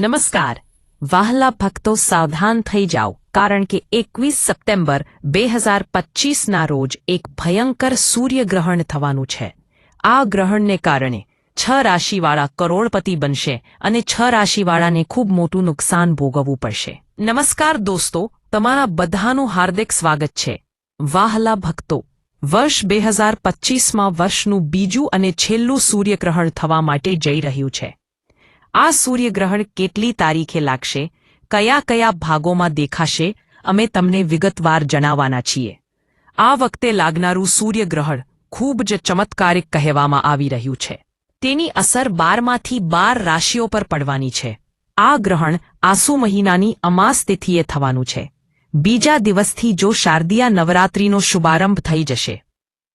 નમસ્કાર. વાહલા ભક્તો સાવધાન થઈ જાઓ, કારણ કે એકવીસ સપ્ટેમ્બર બે હજાર પચીસના રોજ એક ભયંકર સૂર્યગ્રહણ થવાનું છે. આ ગ્રહણને કારણે છ રાશિવાળા કરોડપતિ બનશે અને છ રાશિવાળાને ખૂબ મોટું નુકસાન ભોગવવું પડશે. નમસ્કાર દોસ્તો, તમારા બધાનું હાર્દિક સ્વાગત છે. વાહલા ભક્તો, વર્ષ બે હજાર પચીસમાં વર્ષનું બીજું અને છેલ્લું સૂર્યગ્રહણ થવા માટે જઈ રહ્યું છે. આ સૂર્યગ્રહણ કેટલી તારીખે લાગશે, કયા કયા ભાગોમાં દેખાશે, અમે તમને વિગતવાર જણાવવાના છીએ. આ વખતે લાગનારું સૂર્યગ્રહણ ખૂબ જ ચમત્કારિક કહેવામાં આવી રહ્યું છે. તેની અસર બારમાંથી બાર રાશિઓ પર પડવાની છે. આ ગ્રહણ આસુ મહિનાની અમાસ તિથિએ થવાનું છે. બીજા દિવસથી જો શારદીયા નવરાત્રિનો શુભારંભ થઈ જશે.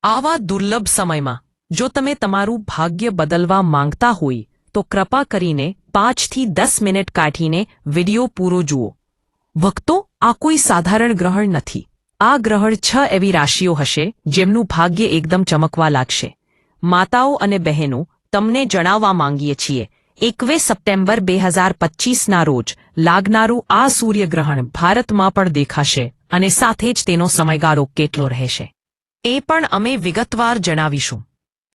આવા દુર્લભ સમયમાં, જો તમે તમારું ભાગ્ય બદલવા માંગતા હોય તો કૃપા કરીને પાંચથી દસ મિનિટ કાઢીને વીડિયો પૂરો જુઓ. ભક્તો આ કોઈ સાધારણ ગ્રહણ નથી. આ ગ્રહણ છ એવી રાશિઓ હશે જેમનું ભાગ્ય એકદમ ચમકવા લાગશે. માતાઓ અને બહેનો તમને જણાવવા માંગીએ છીએ, એકવીસ સપ્ટેમ્બર બે હજાર પચીસના રોજ લાગનારું આ સૂર્યગ્રહણ ભારતમાં પણ દેખાશે અને સાથે જ તેનો સમયગાળો કેટલો રહેશે. એ પણ અમે વિગતવાર જણાવીશું.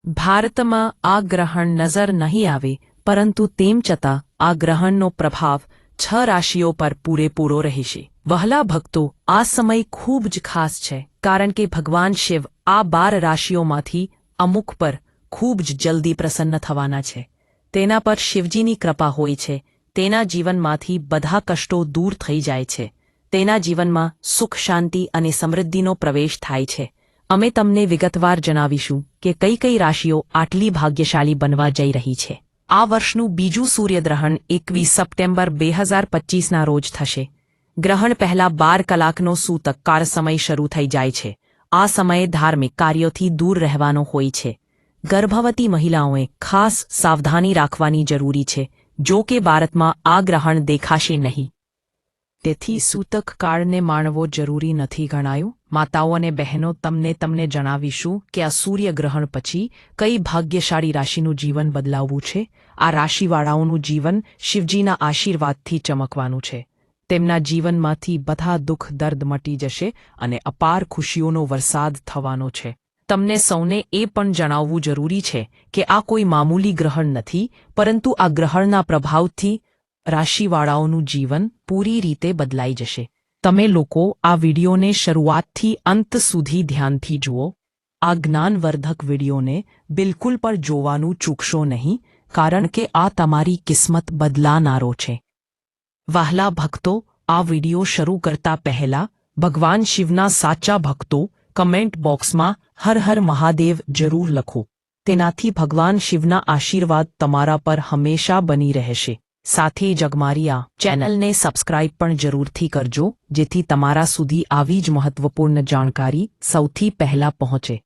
ભારતમાં આ ગ્રહણ નજર નહીં આવે પરંતુ તેમ છતાં આ ગ્રહણનો પ્રભાવ છ રાશિઓ પર પૂરેપૂરો રહેશે. વહલા ભક્તો, આ સમય ખૂબ જ ખાસ છે, કારણ કે ભગવાન શિવ આ બાર રાશિઓમાંથી અમુક પર ખૂબ જ જલ્દી પ્રસન્ન થવાના છે. તેના પર શિવજીની કૃપા હોય છે, તેના જીવનમાંથી બધા કષ્ટો દૂર થઈ જાય છે, તેના જીવનમાં સુખ, શાંતિ અને સમૃદ્ધિનો પ્રવેશ થાય છે. અમે તમને વિગતવાર જણાવીશું કે કઈ કઈ રાશિઓ આટલી ભાગ્યશાળી બનવા જઈ રહી છે. આ વર્ષનું બીજું સૂર્યગ્રહણ એકવીસ સપ્ટેમ્બર બે હજાર પચીસના રોજ થશે. ગ્રહણ પહેલા બાર કલાકનો સૂતક કાળ સમય શરૂ થઈ જાય છે. આ સમયે ધાર્મિક કાર્યોથી દૂર રહેવાનો હોય છે. ગર્ભવતી મહિલાઓએ ખાસ સાવધાની રાખવાની જરૂરી છે, જો કે ભારતમાં આ ગ્રહણ દેખાશે નહીં. તેથી સૂતક કાળને માણવો જરૂરી નથી ગણાયું. માતાઓ અને બહેનો, તમને તમને જણાવીશું કે આ સૂર્યગ્રહણ પછી કઈ ભાગ્યશાળી રાશિનું જીવન બદલાવવું છે? આ રાશિવાળાઓનું જીવન શિવજીના આશીર્વાદથી ચમકવાનું છે. તેમના જીવનમાંથી બધા દુઃખ, દર્દ મટી જશે અને અપાર ખુશીઓનો વરસાદ થવાનો છે. તમને સૌને એ પણ જણાવવું જરૂરી છે કે આ કોઈ મામૂલી ગ્રહણ નથી, પરંતુ આ ગ્રહણના પ્રભાવથી રાશિવાળાઓનું જીવન પૂરી રીતે બદલાઈ જશે. તમે લોકો આ વિડીયોને શરૂઆતથી અંત સુધી ધ્યાનથી જુઓ. આ જ્ઞાનવર્ધક વિડીયોને બિલકુલ પણ જોવાનું ચૂકશો નહીં, કારણ કે આ તમારી કિસ્મત બદલાનારો છે. વહાલા ભક્તો, આ વીડિયો શરૂ કરતા પહેલા, ભગવાન શિવના સાચા ભક્તો, કમેન્ટ બોક્સમાં હર હર મહાદેવ જરૂર લખો. તેનાથી ભગવાન શિવના આશીર્વાદ તમારા પર હંમેશા બની રહેશે. સાથે જગમારિયા ચેનલને સબસ્ક્રાઇબ પણ જરૂરથી કરજો, જેથી તમારા સુધી આવી જ મહત્વપૂર્ણ જાણકારી સૌથી પહેલા પહોંચે.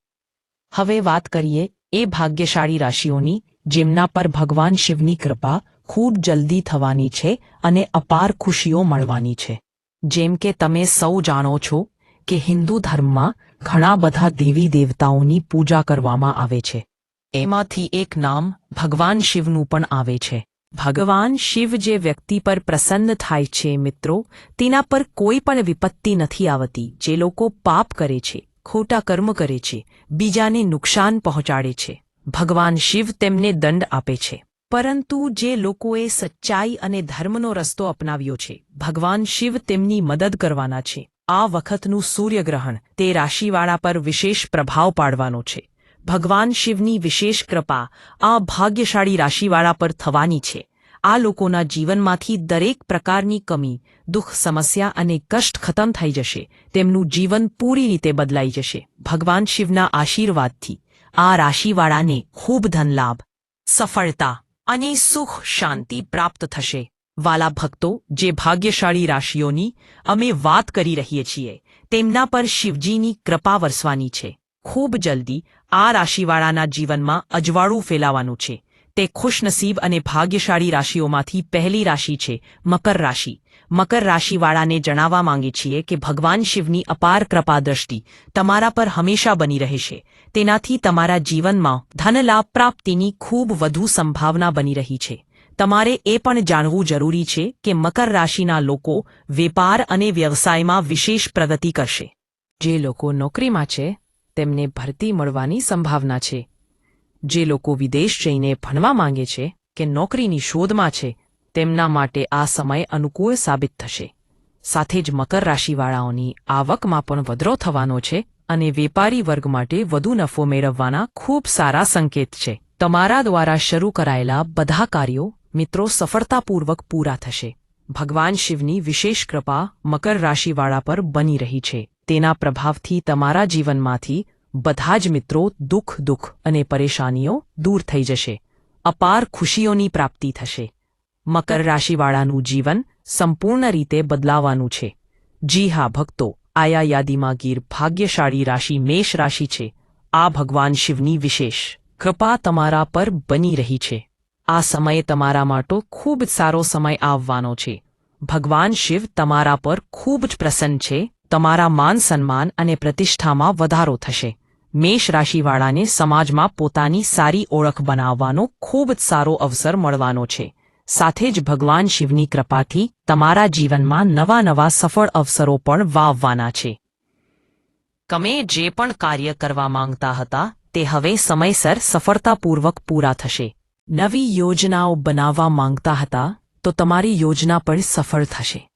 હવે વાત કરીએ એ ભાગ્યશાળી રાશિઓની, જેમના પર ભગવાન શિવની કૃપા ખૂબ જલ્દી થવાની છે અને અપાર ખુશીઓ મળવાની છે. જેમ કે તમે સૌ જાણો છો કે હિન્દુ ધર્મમાં ઘણા બધા દેવી દેવતાઓની પૂજા કરવામાં આવે છે. એમાંથી એક નામ ભગવાન શિવનું પણ આવે છે. ભગવાન શિવ જે વ્યક્તિ પર પ્રસન્ન થાય છે, મિત્રો, તેના પર કોઈ પણ વિપત્તિ નથી આવતી. જે લોકો પાપ કરે છે, ખોટા કર્મ કરે છે, બીજાને નુકસાન પહોંચાડે છે. ભગવાન શિવ તેમને દંડ આપે છે. પરંતુ જે લોકોએ સચ્ચાઈ અને ધર્મનો રસ્તો અપનાવ્યો છે, ભગવાન શિવ તેમની મદદ કરવાના છે. આ વખતનું સૂર્યગ્રહણ તે રાશિવાળા પર વિશેષ પ્રભાવ પાડવાનો છે. ભગવાન શિવની વિશેષ કૃપા આ ભાગ્યશાળી રાશિવાળા પર થવાની છે. આ લોકોના જીવનમાંથી દરેક પ્રકારની કમી, દુઃખ, સમસ્યા અને કષ્ટ ખતમ થઈ જશે. તેમનું જીવન પૂરી રીતે બદલાઈ જશે. ભગવાન શિવના આશીર્વાદથી આ રાશિવાળાને ખૂબ ધનલાભ સફળતા અને સુખ શાંતિ પ્રાપ્ત થશે. વાલા ભક્તો, જે ભાગ્યશાળી રાશિઓની અમે વાત કરી રહીએ છીએ, તેમના પર શિવજીની કૃપા વરસવાની છે. ખૂબ જલ્દી આ રાશિવાળાના જીવનમાં અજવાળું ફેલાવાનું છે. તે ખુશનસીબ અને ભાગ્યશાળી રાશિઓમાંથી પહેલી રાશિ છે, મકર રાશિ. મકર રાશિવાળાને જણાવવા માંગે છીએ કે ભગવાન શિવની અપાર કૃપા દ્રષ્ટિ તમારા પર હંમેશા બની રહેશે. તેનાથી તમારા જીવનમાં ધનલાભ પ્રાપ્તિની ખૂબ વધુ સંભાવના બની રહી છે. તમારે એ પણ જાણવું જરૂરી છે કે મકર રાશિના લોકો વેપાર અને વ્યવસાયમાં વિશેષ પ્રગતિ કરશે. જે લોકો નોકરીમાં છે તેમને ભરતી મળવાની સંભાવના છે. જે લોકો વિદેશ જઈને ભણવા માંગે છે કે નોકરીની શોધમાં છે, તેમના માટે આ સમય અનુકૂળ સાબિત થશે. સાથે જ મકર રાશિવાળાઓની આવકમાં પણ વધરો થવાનો છે અને વેપારી વર્ગ માટે વધુ નફો મેળવવાના ખૂબ સારા સંકેત છે. તમારા દ્વારા શરૂ કરાયેલા બધા કાર્યો, મિત્રો, સફળતાપૂર્વક પૂરા થશે. ભગવાન શિવની વિશેષ કૃપા મકર રાશિવાળા પર બની રહી છે. તેના પ્રભાવથી તમારા જીવનમાંથી બધા જ મિત્રો દુઃખ દુઃખ અને પરેશાનીઓ દૂર થઈ જશે. અપાર ખુશીઓની પ્રાપ્તિ થશે. મકર રાશિવાળાનું જીવન સંપૂર્ણ રીતે બદલાવાનું છે. જી હા, ભક્તો, આયા યાદીમાં ગીર ભાગ્યશાળી રાશિ મેષ રાશિ છે. આ ભગવાન શિવની વિશેષ કૃપા તમારા પર બની રહી છે. આ સમયે તમારા માટે ખૂબ સારો સમય આવવાનો છે. ભગવાન શિવ તમારા પર ખૂબ જ પ્રસન્ન છે. તમારા માન સન્માન અને પ્રતિષ્ઠામાં વધારો થશે. મેષ રાશિવાળાને સમાજમાં પોતાની સારી ઓળખ બનાવવાનો ખૂબ જ સારો અવસર મળવાનો છે. સાથે જ ભગવાન શિવની કૃપાથી તમારા જીવનમાં નવા નવા સફળ અવસરો પણ વાવવાના છે. તમે જે પણ કાર્ય કરવા માંગતા હતા, તે હવે સમયસર સફળતાપૂર્વક પૂરા થશે. નવી યોજનાઓ બનાવવા માંગતા હતા, તો તમારી યોજના પણ સફળ થશે.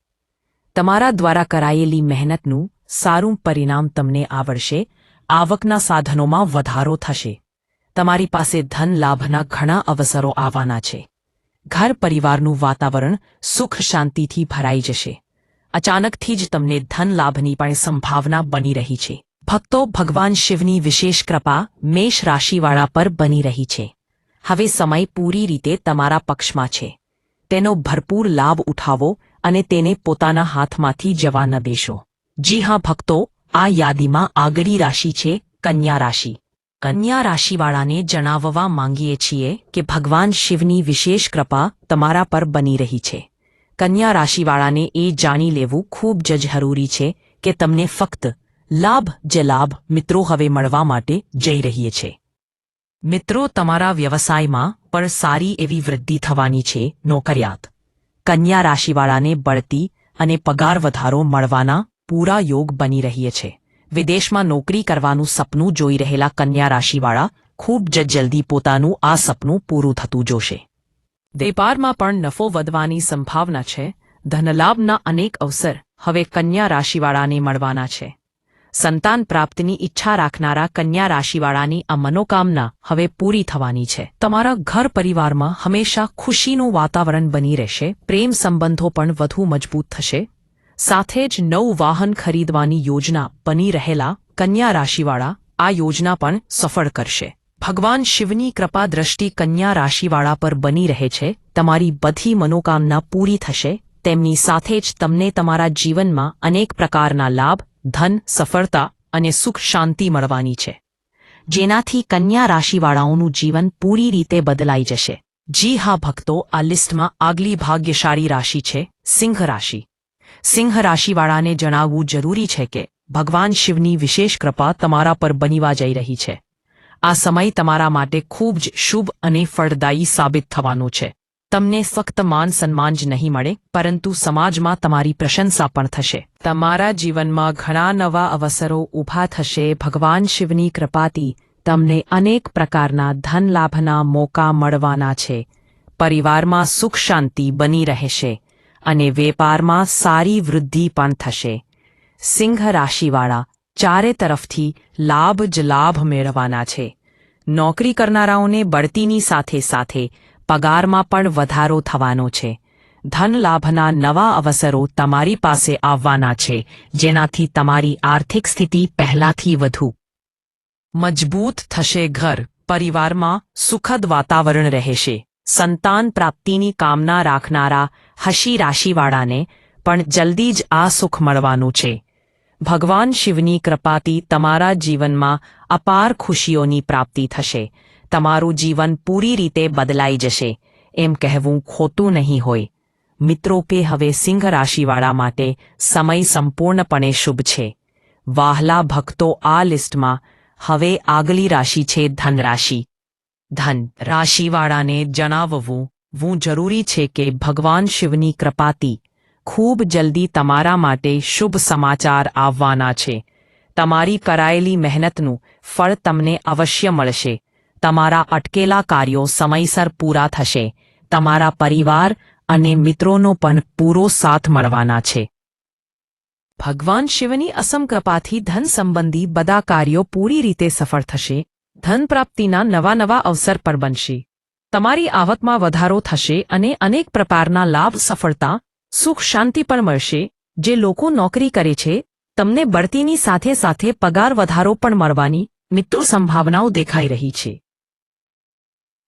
તમારા દ્વારા કરાયેલી મહેનતનું સારું પરિણામ તમને આવડશે, આવકના સાધનોમાં વધારો થશે. તમારી પાસે ધન લાભના ઘણા અવસરો આવવાના છે. ઘર પરિવારનું વાતાવરણ સુખ શાંતિથી ભરાઈ જશે. અચાનકથી જ તમને ધન લાભની પણ સંભાવના બની રહી છે. ભક્તો ભગવાન શિવની વિશેષ કૃપા મેષ રાશિવાળા પર બની રહી છે. હવે સમય પૂરી રીતે તમારા પક્ષમાં છે. તેનો ભરપૂર લાભ ઉઠાવો અને તેને પોતાના હાથમાંથી જવા ન દેશો. જી હા, ભક્તો, આ યાદીમાં આગળી રાશિ છે, કન્યા રાશિ. કન્યા રાશિવાળાને જણાવવા માંગીએ છીએ કે ભગવાન શિવની વિશેષ કૃપા તમારા પર બની રહી છે. કન્યા રાશિવાળાને એ જાણી લેવું ખૂબ જ જરૂરી છે કે તમને ફક્ત લાભ જે લાભ મિત્રો હવે મળવા માટે જઈ રહીએ છે. મિત્રો, તમારા વ્યવસાયમાં પણ સારી એવી વૃદ્ધિ થવાની છે, નોકરિયાત. કન્યા રાશિવાળાને બળતી અને પગાર વધારો મળવાના પૂરા યોગ બની રહીએ છે. વિદેશમાં નોકરી કરવાનું સપનું જોઈ રહેલા કન્યા રાશિવાળા ખૂબ જ જલ્દી પોતાનું આ સપનું પૂરું થતું જોશે. વેપારમાં પણ નફો વધવાની સંભાવના છે. ધનલાભના અનેક અવસર હવે કન્યા રાશિવાળાને મળવાના છે. સંતાન પ્રાપ્તિની ઈચ્છા રાખનારા કન્યા રાશિવાળાની આ મનોકામના હવે પૂરી થવાની છે. તમારા ઘર પરિવારમાં હંમેશા ખુશીનું વાતાવરણ બની રહેશે, પ્રેમ સંબંધો પણ વધુ મજબૂત થશે. સાથે જ નવું વાહન ખરીદવાની યોજના બની રહેલા કન્યા રાશિવાળા આ યોજના પણ સફળ કરશે. ભગવાન શિવની કૃપા દ્રષ્ટિ કન્યા રાશિવાળા પર બની રહે છે. તમારી બધી મનોકામના પૂરી થશે. તેમની સાથે જ તમને તમારા જીવનમાં અનેક પ્રકારના લાભ ધન, સફળતા અને સુખ શાંતિ મળવાની છે. જેનાથી કન્યા રાશિવાળાઓનું જીવન પૂરી રીતે બદલાઈ જશે. જી હા, ભક્તો, આ લિસ્ટમાં આગલી ભાગ્યશાળી રાશિ છે, સિંહ રાશિ. સિંહ રાશિવાળાને જણાવવું જરૂરી છે કે, ભગવાન શિવની વિશેષ કૃપા તમારા પર બનીવા જઈ રહી છે. આ સમય તમારા માટે ખૂબ જ શુભ અને ફળદાયી સાબિત થવાનો છે. તમને ફક્ત માન સન્માન જ નહીં મળે, પરંતુ સમાજમાં તમારી પ્રશંસા પણ થશે. તમારા જીવનમાં ઘણા નવા અવસરો ઊભા થશે. ભગવાન શિવની કૃપાથી તમને અનેક પ્રકારના ધન લાભના મોકા મળવાના છે. પરિવારમાં સુખ શાંતિ બની રહેશે અને વેપારમાં સારી વૃદ્ધિ પણ થશે. સિંહ રાશિવાળા ચારે તરફથી લાભ જ લાભ મેળવવાના છે. નોકરી કરનારાઓને બઢતીની સાથે સાથે પગારમાં પણ વધારો થવાનો છે. ધન લાભના નવા અવસરો તમારી પાસે આવવાના છે, જેનાથી તમારી આર્થિક સ્થિતિ પહેલાથી વધુ મજબૂત થશે. ઘર, પરિવારમાં સુખદ વાતાવરણ રહેશે. સંતાન પ્રાપ્તિની કામના રાખનારા હશી રાશિવાળાને પણ જલ્દી જ આ સુખ મળવાનું છે. ભગવાન શિવની કૃપાથી તમારા જીવનમાં અપાર ખુશીઓની પ્રાપ્તિ થશે. તમારું જીવન પૂરી રીતે બદલાઈ જશે. એમ કહેવું ખોટું નહીં હોય. મિત્રો કે હવે સિંહ રાશિવાળા માટે સમય સંપૂર્ણપણે શુભ છે. વાહલા ભક્તો આ લિસ્ટમાં હવે આગલી રાશિ છે ધન રાશિ ધન રાશિવાળાને જણાવવું વું જરૂરી છે કે ભગવાન શિવની કૃપાતી ખૂબ જલ્દી તમારા માટે શુભ સમાચાર આવવાના છે. તમારી કરાયેલી મહેનતનું ફળ તમને અવશ્ય મળશે. તમારા અટકેલા કાર્યો સમયસર પૂરા થશે. તમારા પરિવાર અને મિત્રોનો પણ પૂરો સાથ મળવાના છે. ભગવાન શિવની અસમ કૃપાથી ધન સંબંધી બધા કાર્યો પૂરી રીતે સફળ થશે. ધન પ્રાપ્તિના નવા નવા અવસર પર બનશે. તમારી આવકમાં વધારો થશે અને અનેક પ્રકારના લાભ, સફળતા, સુખ, શાંતિ પણ મળશે. જે લોકો નોકરી કરે છે, તમને બઢતીની સાથે સાથે પગાર વધારો પણ મળવાની મિત્રો સંભાવનાઓ દેખાઈ રહી છે.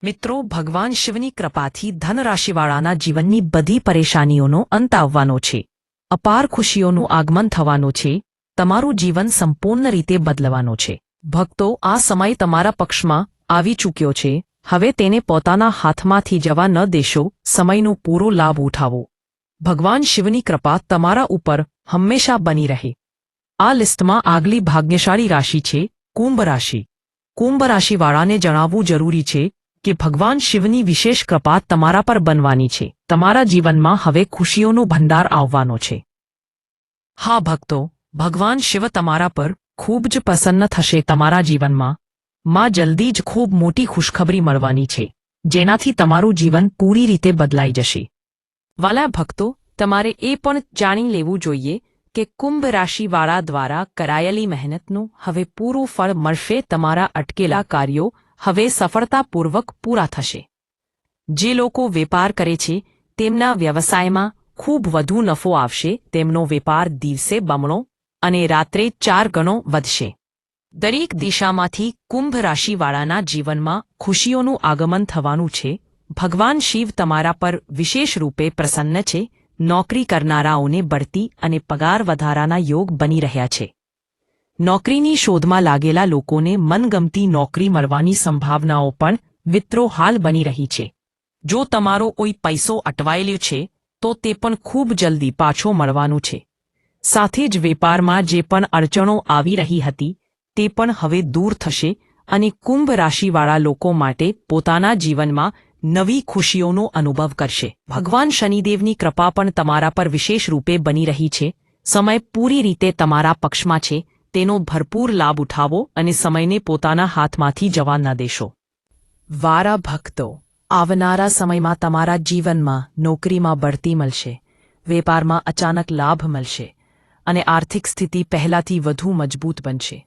મિત્રો, ભગવાન શિવની કૃપાથી ધનરાશિવાળાના જીવનની બધી પરેશાનીઓનો અંત આવવાનો છે. અપાર ખુશીઓનું આગમન થવાનું છે. તમારું જીવન સંપૂર્ણ રીતે બદલવાનું છે. ભક્તો, આ સમય તમારા પક્ષમાં આવી ચૂક્યો છે. હવે તેને પોતાના હાથમાંથી જવા ન દેશો. સમયનો પૂરો લાભ ઉઠાવો. ભગવાન શિવની કૃપા તમારા ઉપર હંમેશા બની રહે. આ લિસ્ટમાં આગલી ભાગ્યશાળી રાશિ છે, કુંભ રાશિ. કુંભ રાશિવાળાને જણાવવું જરૂરી છે કે ભગવાન શિવની વિશેષ કૃપા તમારા પર બનવાની છે. તમારા જીવનમાં હવે ખુશીઓનો ભંડાર આવવાનો છે. હા ભક્તો, ભગવાન શિવ તમારા પર ખૂબ જ પ્રસન્ન થશે. તમારા જીવનમાં માં જલ્દી જ ખૂબ મોટી ખુશખબરી મળવાની છે, જેનાથી તમારું જીવન પૂરી રીતે બદલાઈ જશે. વાલા ભક્તો, તમારે એ પણ જાણી લેવું જોઈએ કે કુંભ રાશિવાળા દ્વારા કરાયેલી મહેનતનું હવે પૂરું ફળ મળશે. તમારા અટકેલા કાર્યો હવે સફળતાપૂર્વક પૂરા થશે. જે લોકો વેપાર કરે છે, તેમના વ્યવસાયમાં ખૂબ વધુ નફો આવશે, તેમનો વેપાર દિવસે બમણો અને રાત્રે ચાર ગણો વધશે. દરેક દિશામાંથી કુંભ રાશિવાળાના જીવનમાં ખુશીઓનું આગમન થવાનું છે. ભગવાન શિવ તમારા પર વિશેષ રૂપે પ્રસન્ન છે. નોકરી કરનારાઓને બઢતી અને પગાર વધારાના યોગ બની રહ્યા છે. નોકરીની શોધમાં લાગેલા લોકોને મનગમતી નોકરી મળવાની સંભાવનાઓ પણ વિત્રોહાલ બની રહી છે. જો તમારો કોઈ પૈસો અટવાયેલો છે, તો તે પણ ખૂબ જલ્દી પાછો મળવાનું છે. સાથે જ વેપારમાં જે પણ અડચણો આવી રહી હતી, તે પણ હવે દૂર થશે અને કુંભ રાશિવાળા લોકો માટે પોતાના જીવનમાં નવી ખુશીઓનો અનુભવ કરશે. ભગવાન શનિદેવની કૃપા પણ તમારા પર વિશેષ રૂપે બની રહી છે. સમય પૂરી રીતે તમારા પક્ષમાં છે. તેનો ભરપૂર લાભ ઉઠાવો અને સમયને પોતાના હાથમાંથી જવા ન દેશો. વારા ભક્તો, આવનારા સમયમાં તમારા જીવનમાં નોકરીમાં બઢતી મળશે, વેપારમાં અચાનક લાભ મળશે અને આર્થિક સ્થિતિ પહેલાથી વધુ મજબૂત બનશે.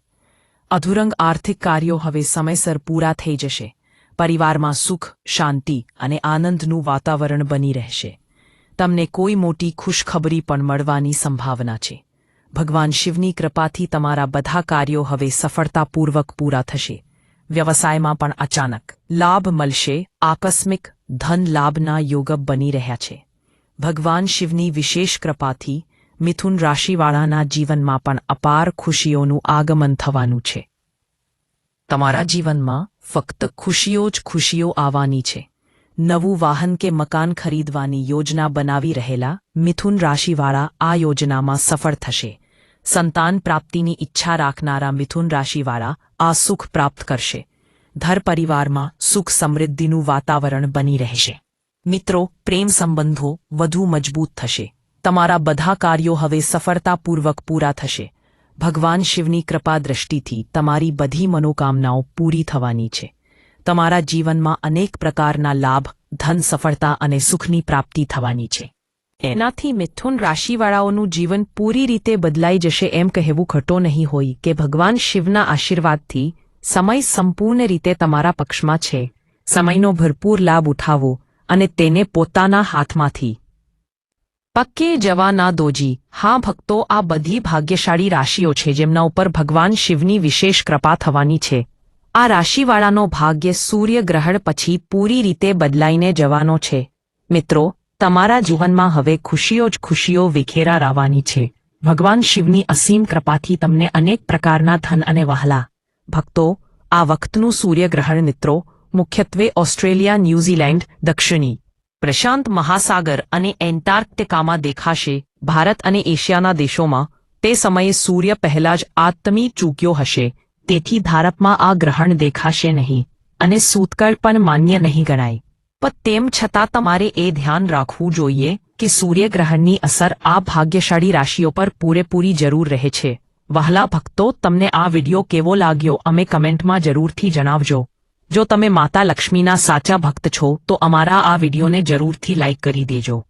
અધુરંગ આર્થિક કાર્યો હવે સમયસર પૂરા થઈ જશે, પરિવારમાં સુખ, શાંતિ અને આનંદનું વાતાવરણ બની રહેશે. તમને કોઈ મોટી ખુશખબરી પણ મળવાની સંભાવના છે. ભગવાન શિવની કૃપાથી તમારા બધા કાર્યો હવે સફળતાપૂર્વક પૂરા થશે. વ્યવસાયમાં પણ અચાનક લાભ મળશે. આકસ્મિક ધન લાભના યોગ બની રહ્યા છે. ભગવાન શિવની વિશેષ કૃપાથી મિથુન રાશિવાળાના જીવનમાં પણ અપાર ખુશીઓનું આગમન થવાનું છે. તમારા જીવનમાં ફક્ત ખુશીઓ જ ખુશીઓ આવવાની છે. નવું વાહન કે મકાન ખરીદવાની યોજના બનાવી રહેલા મિથુન રાશિવાળા આ યોજનામાં સફળ થશે. સંતાન પ્રાપ્તિની ઈચ્છા રાખનારા મિથુન રાશિવાળા આ સુખ પ્રાપ્ત કરશે. ધર પરિવારમાં સુખ સમૃદ્ધિનું વાતાવરણ બની રહેશે. મિત્રો, પ્રેમ સંબંધો વધુ મજબૂત થશે. તમારા બધા કાર્યો હવે સફળતાપૂર્વક પૂરા થશે. ભગવાન શિવની કૃપા દ્રષ્ટિથી તમારી બધી મનોકામનાઓ પૂરી થવાની છે. તમારા જીવનમાં અનેક પ્રકારના લાભ, ધન સફળતા અને સુખની પ્રાપ્તિ થવાની છે. એનાથી મિથુન રાશિવાળાઓનું જીવન પૂરી રીતે બદલાઈ જશે એમ કહેવું ખટો નહીં હોય કે ભગવાન શિવના આશીર્વાદથી સમય સંપૂર્ણ રીતે તમારા પક્ષમાં છે. સમયનો ભરપૂર લાભ ઉઠાવો અને તેને પોતાના હાથમાંથી. પક્કે જવા ના દોજી, હા ભક્તો, આ બધી ભાગ્યશાળી રાશિઓ છે જેમના ઉપર ભગવાન શિવની વિશેષ કૃપા થવાની છે. આ રાશિવાળાનો ભાગ્ય સૂર્યગ્રહણ પછી પૂરી રીતે બદલાઈને જવાનો છે. મિત્રો તમારા જીવનમાં હવે ખુશીઓ જ ખુશીઓ વિખેરા રાવાની છે. ભગવાન શિવની અસીમ કૃપાથી તમને અનેક પ્રકારના ધન અને વહલા. ભક્તો, આ વખતનું સૂર્યગ્રહણ મિત્રો, મુખ્યત્વે ઓસ્ટ્રેલિયા, ન્યૂઝીલેન્ડ, દક્ષિણી. પ્રશાંત મહાસાગર અને એન્ટાર્કટિકામાં દેખાશે ભારત અને એશિયાના દેશોમાં. તે સમયે સૂર્ય પહેલા જ આત્મી ચૂક્યો હશે. તેથી ભારતમાં આ ગ્રહણ દેખાશે નહીં. અને સૂતકળ પણ માન્ય નહીં ગણાય. પણ તેમ છતાં તમારે એ ધ્યાન રાખવું જોઈએ કે સૂર્યગ્રહણની અસર આ ભાગ્યશાળી રાશિઓ પર પૂરેપૂરી જરૂર રહે છે. વહાલા ભક્તો, તમને આ વિડિયો કેવો લાગ્યો અમે કમેન્ટમાં જરૂરથી જણાવજો. જો તમે માતા લક્ષ્મીના સાચા ભક્ત છો, તો અમારા આ વિડિયોને જરૂરથી લાઇક કરી દેજો.